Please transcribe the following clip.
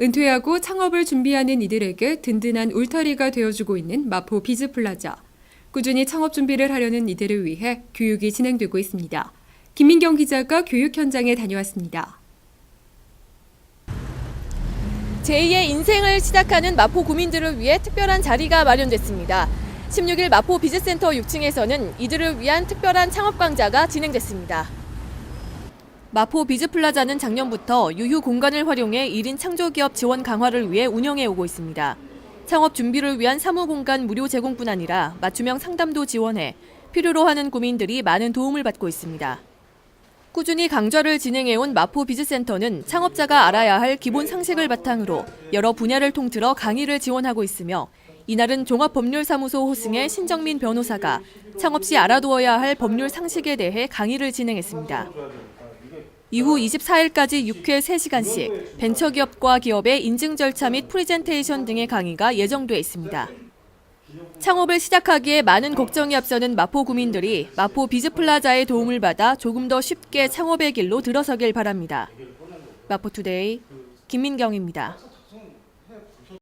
은퇴하고 창업을 준비하는 이들에게 든든한 울타리가 되어주고 있는 마포 비즈플라자. 꾸준히 창업 준비를 하려는 이들을 위해 교육이 진행되고 있습니다. 김민경 기자가 교육 현장에 다녀왔습니다. 제2의 인생을 시작하는 마포 구민들을 위해 특별한 자리가 마련됐습니다. 16일 마포 비즈센터 6층에서는 이들을 위한 특별한 창업 강좌가 진행됐습니다. 마포 비즈플라자는 작년부터 유휴 공간을 활용해 1인 창조기업 지원 강화를 위해 운영해 오고 있습니다. 창업 준비를 위한 사무 공간 무료 제공뿐 아니라 맞춤형 상담도 지원해 필요로 하는 구민들이 많은 도움을 받고 있습니다. 꾸준히 강좌를 진행해온 마포 비즈센터는 창업자가 알아야 할 기본 상식을 바탕으로 여러 분야를 통틀어 강의를 지원하고 있으며 이날은 종합법률사무소 호승의 신정민 변호사가 창업 시 알아두어야 할 법률 상식에 대해 강의를 진행했습니다. 이후 24일까지 6회 3시간씩 벤처기업과 기업의 인증 절차 및 프리젠테이션 등의 강의가 예정돼 있습니다. 창업을 시작하기에 많은 걱정이 앞서는 마포 구민들이 마포 비즈플라자의 도움을 받아 조금 더 쉽게 창업의 길로 들어서길 바랍니다. 마포투데이 김민경입니다.